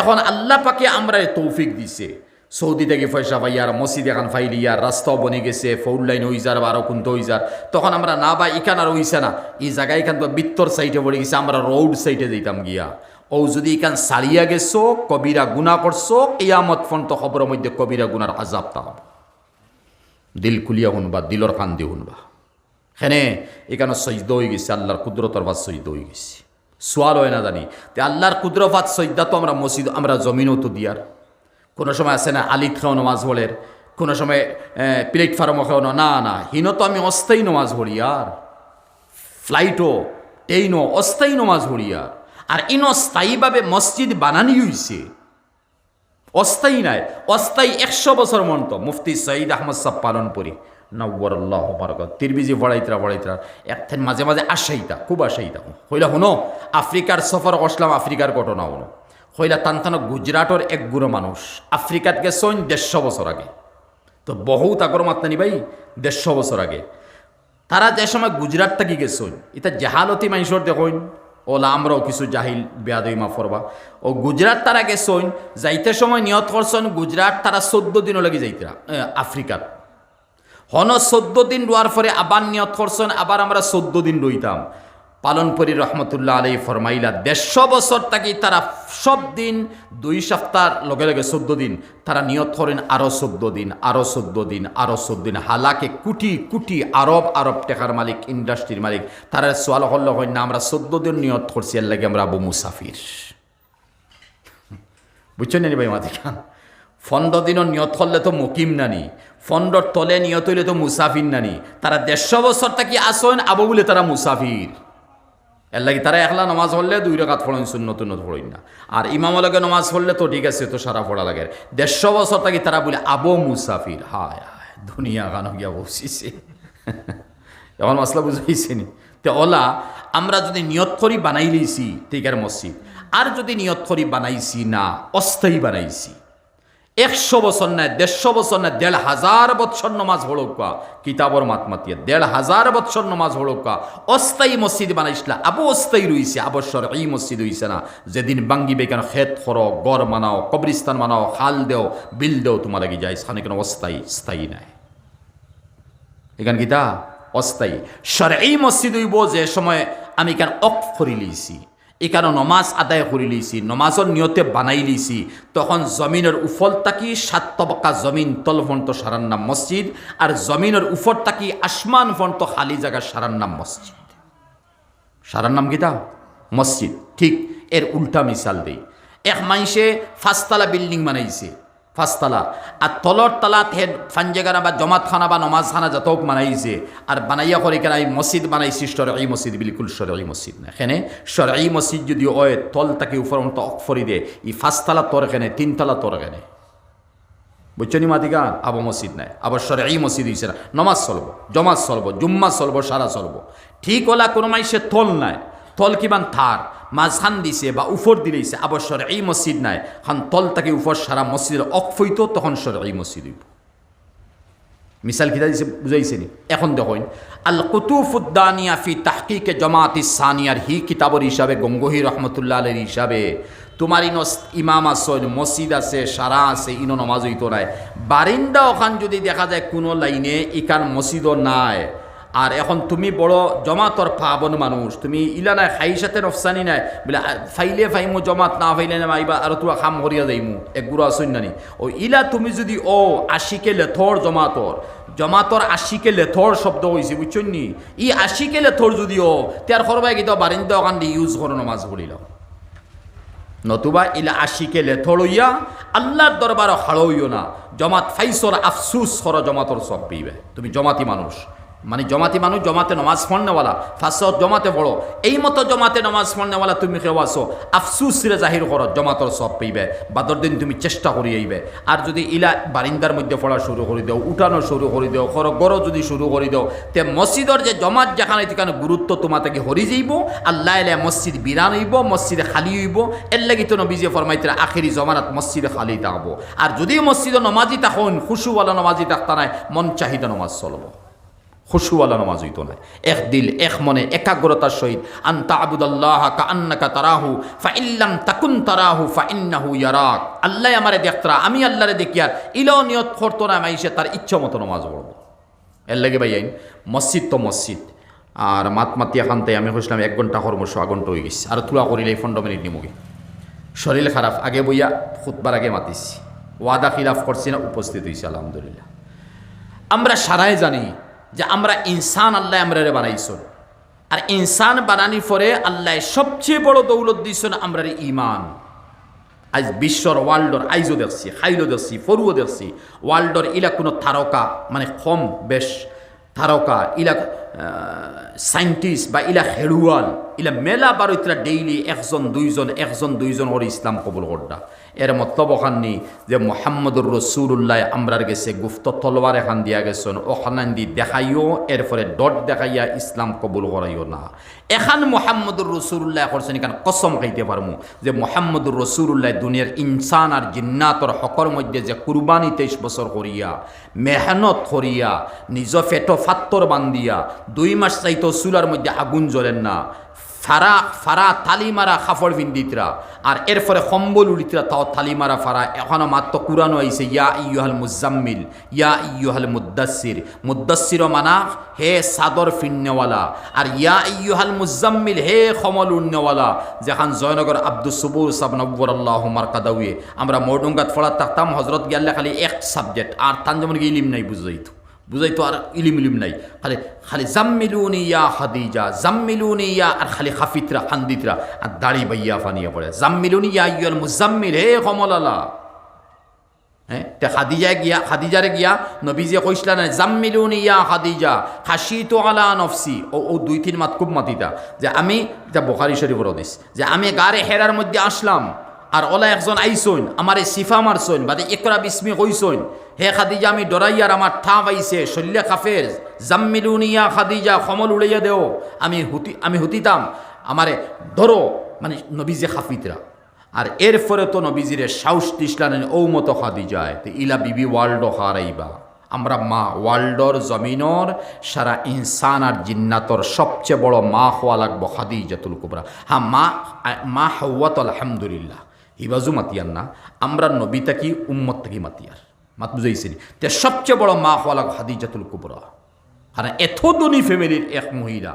এখন আল্লাহ পাকে আমরা তৌফিক দিছে। সৌদি থেকে পয়সা পাইয়ার মসজিদ এখন ফাইলিয়ার রাস্তাও বনে গেছে ফৌল লাইন হইজার বারো কুন্ত হইজার তখন আমরা না বা ইখান আর হইছে না। এই জায়গায় এখান তো বিত্তর সাইডে পড়ে গেছে, আমরা রোড সাইডে যেতাম গিয়া। ও যদি এখান সারিয়া গেছো, কবিরা গুণা করছ ইয়ামত ফোন তো খবরের মধ্যে কবিরা গুনার আজাব তা দিল খুলিয়া শুনবা দিলর কান দিয়ে শুনবা হেনে, এখানে সৈদ্য হয়ে গেছে, আল্লাহর কুদরতর বা সৈদ্য হয়ে গেছে। সোয়াল হয় না জানি। তে আল্লাহর কুদরত সৈদ্যা তো আমরা মসজিদ, আমরা জমিনও তো দিয়ার। কোনো সময় আছে না আলিত খাও নমাজ পড়ের, কোনো সময় প্লেটফর্মও খাও না না হিনো তো আমি অস্থায়ী নমাজ পড়ি আর। ফ্লাইটও, ট্রেনও অস্থায়ী নমাজ পড়ি আর। আর ইনো স্থায়ীভাবে মসজিদ বানানি হইছে। অস্থায়ী নাই, অস্থায়ী একশো বছর মন্ত, মুফতি সঈদ আহমদ সাহ পালন করি নব্বর আল্লাহ বারকত তিরবিজি বড়াইতরা বড়াইতরা একথেন মাঝে মাঝে আসাইতা খুব আসাইতা হইলা শুনো, আফ্রিকার সফর করলাম আফ্রিকার ঘটনা শুনো হইলা টান গুজরাটর এক গুড়ো মানুষ। আফ্রিকাত গেছেন দেড়শো বছর আগে। তো বহুত আগর মাত্রানি ভাই, দেড়শো বছর আগে। তারা যে সময় গুজরাট থাকি গেছেন এটা জাহালতি মানুষের দেখুন ওলা আমরাও কিছু জাহিল বেয়াদই মা ফরবা ও গুজরাট তারা গেছেন যাইতে সময় নিয়ত করছেন গুজরাট তারা চোদ্দ দিনও লাগি যাইতরা আফ্রিকাত। হন চোদ্দ দিন রোয়ার পরে আবার নিয়ত করছেন, আবার আমরা চোদ্দ দিন রইতাম। পালনপুরি রহমতুল্লাহ আলী ফরমাইলা দেড়শো বছর থাকি তারা সব দিন, দুই সপ্তাহ লগে লগে চোদ্দ দিন। তারা নিয়ত করেন আরও চোদ্দ দিন আরও চোদ্দ দিন আরও চোদ্দ দিন। হালাকে কুটি কুটি আরব আরব টেকার মালিক, ইন্ডাস্ট্রির মালিক। তারা সোয়াল হল্ল হয়, না, আমরা চোদ্দ দিন নিয়ত করছি, এর লাগে আমরা আবু মুসাফির। বুঝছেন নি ভাই মাতি খান ফন্ড দিনও নিয়ত করলে তো মকিম নানি। ফন্ডর তলে নিয়ত হইলে তো মুসাফির নানি। তারা দেড়শো বছর থাকি আসেন, আবু বলে তারা মুসাফির। এর লাগি তারা একলা নমাজ পড়লে দুই রেখাত পড়েন শূন্য নতুন পড়েন না। আর ইমামলকে নমাজ পড়লে তো ঠিক আছে, তো সারা পড়া লাগে। দেড়শো বছর থাকি তারা বলে, আবো মুসাফির। হায় হায়, দুনিয়া গান গিয়া বসিছে। এখন মশলা বুঝাইছে নি। তে ওলা, আমরা যদি নিয়ত করি বানাই লইছি ঠিকার মসজিদ। আর যদি নিয়ত করি বানাইছি না, অস্থায়ী বানাইছি। একশো বছর নাই দেড়শো বছর নাই দেড় হাজার বৎসর নমাজ হড়কা কিতাবর মাত মাতিয়া দেড় হাজার বৎসর নমাজ হড়কা অস্থায়ী মসজিদ বানাইছিলা আবু অস্থায়ী রইছে আবশ্যর এই মসজিদ হইছে না। যেদিন বাঙ্গিবে কেন খেত খর, গড় মানাও কবরিস্তান মানাও, খাল দেও, বিল দেও, তোমার লাগি যায় সেখানে কেন অস্থায়ী, স্থায়ী নাই। এখান গীতা অস্থায়ী। সর এই মসজিদ হইব যে সময় আমি কেন অফ করি লিছি এখানে নমাজ আদায় করে লিছি নমাজের নিয়তে বানাই লিছি, তখন জমিনের উফল তাকি সাত তবকা জমিন তল ফন্ত সারার নাম মসজিদ আর জমিনের উফর তাকি আসমান ফন্ত খালি জায়গা সারার নাম মসজিদ সারার নাম গীতা মসজিদ ঠিক এর উল্টা মিসাল দেই। এক মাইসে ফাঁসতলা বিল্ডিং বানাইছে। ফাঁসতলা। আর তলর তলাত হেড ফাঞ্জেগানা বা জমাতখানা বা নমাজখানা যত বানাইছে, আর বানাইয়া করে কেন এই মসজিদ বানাইছি সরই মসজিদ বিলকুল সরই মসজিদ না এখানে সরই মসজিদ যদি ওয় তল তাকে উপর মতো অফরি দে ই ফাঁসতলা তোর এখানে তিনতলা তোর এখানে বুঝছ নি মাতিকা আবো মসজিদ নাই। আবার এই মসজিদ হইছে না। নমাজ চলবো জমাজ চলবো জুম্মা চলবো, সারা চলবো। ঠিক ওলা কোনো মাইসে তল নাই। তল কিমান থার? মাঝখান দিছে বা উফর দিলেছে আবার এই মসজিদ নাই। খান তল তাকে উফর সারা মসজিদের অফ হইতো তখন এই মসজিদ হইব। মিসাল কিতা দিছে, বুঝাইছে নি? এখন দেখুন, আল কুতুফুদ্দানিয়া ফি তাহকিকে জামাত সানিয়ার, হি কিতাবর হিসাবে, গঙ্গোহী রহমতুল্লাহ আলের হিসাবে, তোমার ইনো ইমাম আছে মসজিদ আছে, সারা আছে, ইনো নমাজ হইতো নাই। বারিন্দা ওখান যদি দেখা যায় কোনো লাইনে ইকান মসজিদও নাই। আর এখন তুমি বড় জমাতর পাবন মানুষ, তুমি ইলা নাই খাই সাথে নফসানি নাই, বলে ফাইলে ফাইমু জমাত না ফাইলে না মাইবা আর তোরা খাম করিয়া যাইমু, এক গুড়া আসুন নানি। ও ইলা তুমি যদি, ও আশিকে লেথর জমাতর জমাতর আশিকে লেথর শব্দ হয়েছে বুঝছেন ই আশিকে লেথর যদি ও তার সরবাই কিন্তু বারিন্দা ওখান ইউজ করো নমাজ পড়িল নতুবা ইলা আশিকে লেথর হইয়া আল্লাহর দরবার হাড়ইও না, জমাত ফাইসর আফসুস কর জমাতর সব পেইবে তুমি জমাতি মানুষ। মানে জমাতি মানুষ জমাতে নমাজ পড়নেওয়ালা। ফাঁস জমাতে বড়। এই মতো জমাতে নমাজ পড়নেওয়ালা তুমি কেউ আসো আফসুসরে জাহির করো জমাতর সব পেইবে। বাদর দিন তুমি চেষ্টা করি আইবে। আর যদি ইলা বারিন্দার মধ্যে পড়া শুরু করে দেও, উঠানো শুরু করে দেও খর গড় যদি শুরু করে দেও, তে মসজিদর যে জমাত যেখানে সেখানে গুরুত্ব তোমা থেকে হরি যাইব, আল্লাহ এলে মসজিদ বিরান হইব মসজিদে খালি হইব। এর লাগি তো নবীজে ফরমাইতে আখেরি জমানাত মসজিদে খালি থাকব আর যদি মসজিদে নমাজি তখন খুশুওয়ালা নমাজি থাকতা নাই মন চাহিদা নমাজ চলবো। খুশুওয়ালা নামাজ হইতো না। এক দিল, এক মনে একাগ্রতার সহিত আন্তা আবুদাল্লাহ কা আন্নাকা তারাহু ফা ইল্লাম তাকুন তারাহু ফা ইন্নাহু ইয়ারাক। আল্লাহ আমারে দেখতরা আমি আল্লাহরে দেখি আর ইলাও নিয়ত করতো না মাইসে তার ইচ্ছা মতো নামাজ পড়ব। এর লাগে ভাই আইন, মসজিদ তো মসজিদ, আর মাত মাতিয়া খানতে আমি কইছিলাম এক ঘণ্টা কর্মশ আগন্ট হয়ে গেছে। আর তুলা করিলে পনেরো মিনিট নিমুগে। শরীর খারাপ, আগে বইয়া খুতবার আগে মাতিছি। ওয়াদা খিলাফ করছি না, উপস্থিত হয়েছে আলহামদুলিল্লাহ। আমরা সারাই জানি যে আমরা ইনসান আল্লাহ আমরা বানাইছন। আর ইনসান বানানির পরে আল্লাহ সবচেয়ে বড় দৌলত দিয়েছেন আমরা ইমান আজ বিশ্বর ওয়ার্ল্ডর আইজও দেখছি খাইলও দেখছি, ফরুও দেখছি। ওয়ার্ল্ডর ইলা কোনো তারকা মানে কম বেশ তারকা, ইলা সাইন্টিস্ট বা ইলা খেড়ুয়াল ইলা মেলা বারো ইতরা ডেইলি একজন, দুইজন একজন, দুইজন ওর ইসলাম কবুল করডা। এর মতলব ওখানি যে মোহাম্মদুর রসুল্লাহ আমরার গেছে গুফত তলবার এখান দিয়া গেছেন। ওখান দি দেখাইও, এরপরে ডট দেখাইয়া ইসলাম কবুল করাইও না। এখান মোহাম্মদুর রসুল্লাহ করছেন, এখান কসম খাইতে পারমু যে মোহাম্মদুর রসুল্লাহ দুনিয়ার ইনসান আর জিন্নাতর হকর মধ্যে যে কুরবানি তেইশ বছর করিয়া, মেহনত করিয়া, নিজ ফেটো ফাত্তর বান্দিয়া দুই মাস চাইতো চুলার মধ্যে আগুন জ্বলেন না। ফারা ফারা তালিমারা খাফড় বিন্দিতরা আর এরপরে কম্বল উলিতরা, তাও তালিমারা ফারা। এখনও মাত্র কুরানো আইছে, ইয়া ইয়ুহাল মুজাম্মিল, ইয়া ইয়ুহাল মুদাসির মুদাসির মানা, হে সাদর ফিন্নেওয়ালা। আর ইয়া ইয়ুহাল মুজাম্মিল, হে খমল উন্নেওয়ালা। যেখান জয়নগর আব্দুল সুবুর সাব নব্বর আল্লাহ মার্কাদাউয়ে। আমরা মৌডুঙ্গাত ফলা থাকতাম হজরত গিয়াল্লা খালি এক সাবজেক্ট আর তান যেমন ইলিম নাই বুঝাইতো। বুঝাইতো আর ইলিম ইলিম নাই। খালি খালি জাম্মিলুনি ইয়া খাদিজা, জাম্মিলুনি ইয়া আর খালি খাফিতরা, খান্দিতরা। আর দাড়ি বাইয়া ফানিয়া পড়ে। জাম্মিলুনি ইয়া ইয়াল মুজাম্মিল, হে কমলালা। হ্যাঁ তে খাদিজা গিয়া, খাদিজারে গিয়া নবীজে কইসলা না জাম্মিলুনি ইয়া খাদিজা খাসি তো আলা নফসি। ও ও দুই তিন মাত খুব মাতিতা। যে আমি, এটা বোখারি শরীফর দিস যে আমি গারে হেরার মধ্যে আসলাম। আর ওলা একজন আইসইন, আমার এই সিফা মারছইন বাদে একরা বিস্মি কইসইন, হে খাদিজা, আমি ডরাইয়ার আমার ঠা পাইছে শল্য খাফের জাম্মিলুনিয়া খাদিজা সমল উড়াইয়া দেও, আমি হুতি, আমি হুতিতাম, আমারে ধরো মানে নবীজে খাফিতরা। আর এরপরে তো নবীজিরে সাউস দিসলানেন ও মতো খাদিজায়, তো ইলা বিবি ওয়ার্ল্ড হারাইবা। আমরা মা ওয়ার্ল্ডর জমিনর, সারা ইনসান আর জিন্নাতর সবচেয়ে বড় মা হওয়া লাগবো খাদিজাতুল কুবরা। হ্যাঁ মা মা হাওয়াত আলহামদুলিল্লাহ। হিবাজু মাতিয়ার না আমরা নবী থাকি উম্মত থাকি মাতিয়ার। মাত বুঝাইছি তে সবচেয়ে বড় মা হওয়া লাগ হাদিজাতুল কুবরা। কারণ এত ধনী ফ্যামিলির এক মহিলা,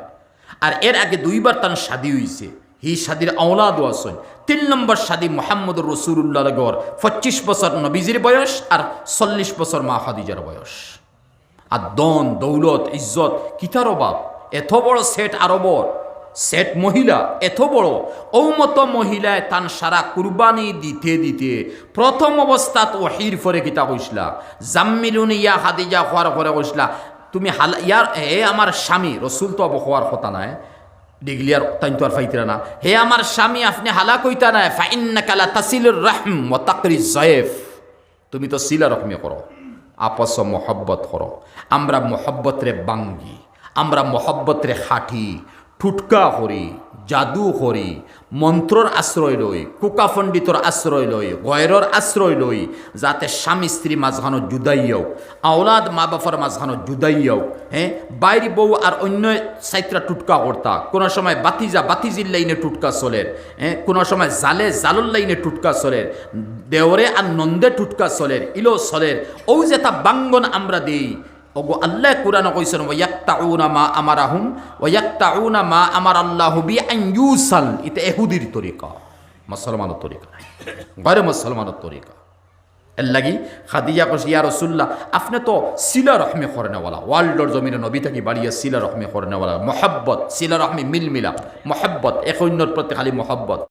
আর এর আগে দুইবার তার শাদি হইছে। হি শাদির আওলাদ আসন তিন নম্বর শাদি মোহাম্মদ রসুল্লাহ গর পঁচিশ বছর নবীজির বয়স আর চল্লিশ বছর মা খাদিজার বয়স। আর দন, দৌলত, ইজ্জত, কিতার অভাব। এত বড় সেট আরবর সেট মহিলা এত বড়। ঔমত মহিলায় তান সারা কুরবানি দিতে দিতে প্রথম অবস্থাত ওহির ফরে কিতা কইসলা জাম্মিলুনি ইয়া হাদিজা হওয়ার পরে কইসলা তুমি হাল ইয়ার হে আমার স্বামী রসুল তো হওয়ার কথা নাই। ডিগলিয়ার তাই তো আর ফাইতরা না। হে আমার স্বামী, আপনি হালা কইতা নাই। ফাইন্না কালা তাসিলুর রাহম ও তাকরি জয়েফ। তুমি তো সিলা রকমে করো আপস মহব্বত করো আমরা মহব্বত রে বাঙ্গি আমরা মহব্বত রে ঠুটকা করি জাদু করি মন্ত্রর আশ্রয় লই কুকাফণ্ডিতর আশ্রয় লই গয়রর আশ্রয় লই যাতে স্বামী স্ত্রী মাঝখানো জুদাইয়াও আওলাদ মা বাবার মাঝখানো জুদাইয়াও হ্যাঁ বাইরে বউ আর অন্য সাইত্রা টুটকা করতা কোনো সময় বাতিজা বাতিজির লাইনে টুটকা চলের হ্যাঁ কোনো সময় জালে জালুর লাইনে টুটকা চলের দেওরে আর নন্দে টুটকা চলের ইলো চলের ও যে তা বাঙ্গন আমরা দিই ওগো আল্লাহ কুরআন কইছেন, ওয়াক্তাউনা মা আমারাহুম, ওয়াক্তাউনা মা আমার আল্লাহু বি ইউসাল। এটা ইহুদির তরিকা, মুসলমানের তরিকা গয়রে মুসলমানের তরিকা। এর লাগি খাদিজা কইছে, ইয়া রাসূলুল্লাহ, আপনি তো সিলা রহমে করনেওয়ালা ওয়ার্ল্ডর জমিনে নবী থাকি বাড়িয়া সিলা রহমে করনেওয়ালা মহব্বত সিলা রহমে মিল মিলা মহব্বত এক অন্যর প্রতি খালি মহব্বত।